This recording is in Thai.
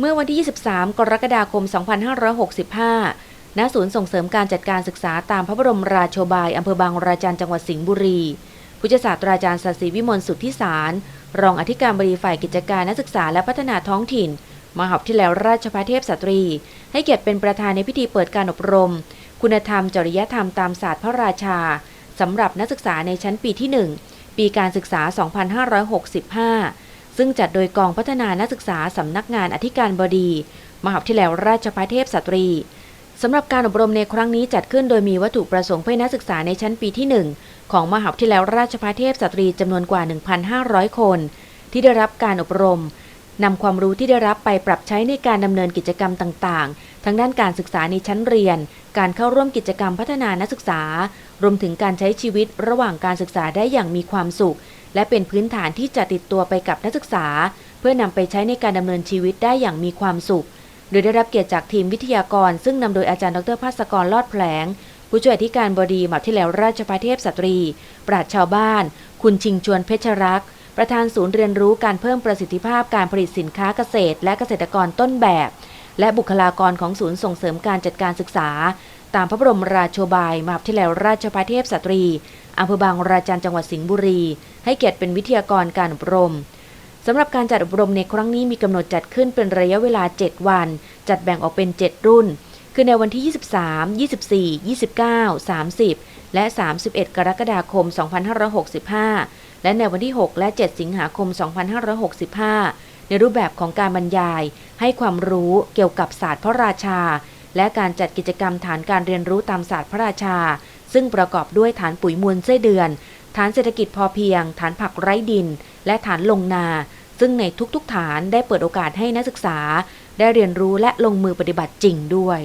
เมื่อวันที่ 23 กรกฎาคม 2565 ณ ศูนย์ส่งเสริมการจัดการศึกษาตามพระบรมราโชบายอำเภอบางราจันจังหวัดสิงห์บุรีผู้จัดศาสตราจารย์ศศิวิมลสุทธิสาร รองอธิการบดีฝ่ายกิจการนักศึกษาและพัฒนาท้องถิ่น มหาวิทยาลัยราชภัฏเทพสตรี ให้เกียรติเป็นประธานในพิธีเปิดการอบรม คุณธรรมจริยธรรมตามศาสตร์พระราชาสำหรับนักศึกษาในชั้นปีที่ 1 ปีการศึกษา 2565 ซึ่งจัดโดยกองพัฒนานักศึกษาสำนักงานอธิการบดี มหาวิทยาลัยราชภัฏเทพสตรีสำหรับการอบรมในครั้งนี้จัดขึ้นโดยมีวัตถุประสงค์เพื่อนักศึกษาในชั้นปีที่ 1 ของมหาวิทยาลัยราชภัฏเทพสตรีจำนวนกว่า 1,500 คน ที่ได้รับการอบรมนำความรู้ที่ได้รับไปปรับใช้ในการดำเนินกิจกรรมต่างๆ ทั้งด้านการศึกษาในชั้นเรียน การเข้าร่วมกิจกรรมพัฒนานักศึกษา รวมถึงการใช้ชีวิตระหว่างการศึกษาได้อย่างมีความสุข และเป็นพื้นฐานที่จะติดตัวไปกับนักศึกษา เพื่อนำไปใช้ในการดำเนินชีวิตได้อย่างมีความสุข โดยได้รับเกียรติจากทีมวิทยากร ซึ่งนำโดยอาจารย์ดรภาสกรลอดแผลง ผู้ช่วยอธิการบดีมหาวิทยาลัยราชภัฏเทพสตรี ปราชชาวบ้าน คุณชิงชวนเพชรรักษ์ประธานศูนย์เรียนรู้การเพิ่มประสิทธิภาพการผลิตสินค้าเกษตร และเกษตรกรต้นแบบ และบุคลากรของศูนย์ส่งเสริมการจัดการศึกษา ตามพระบรมราโชบายมหาวิทยาลัยราชภัฏเทพสตรี อำเภอบางราจันจังหวัดสิงห์บุรี ให้เกียรติเป็นวิทยากรการอบรมสำหรับการจัดอบรมในครั้งนี้มีกำหนดจัดขึ้นเป็นระยะเวลา 7 วัน จัดแบ่งออกเป็น 7 รุ่น คือในวันที่ 23 24 29 30 และ 31 กรกฎาคม 2565 และในวันที่ 6 และ 7 สิงหาคม 2565 ในรูปแบบของการบรรยาย ให้ความรู้เกี่ยวกับศาสตร์พระราชา และการจัดกิจกรรมฐานการเรียนรู้ตามศาสตร์พระราชา ซึ่งประกอบด้วยฐานปุ๋ยมูลไส้เดือน ฐานเศรษฐกิจพอเพียง ฐานผักไร้ดิน และฐานลงนา ซึ่งในทุกๆฐานได้เปิดโอกาสให้นักศึกษา ได้เรียนรู้และลงมือปฏิบัติจริงด้วย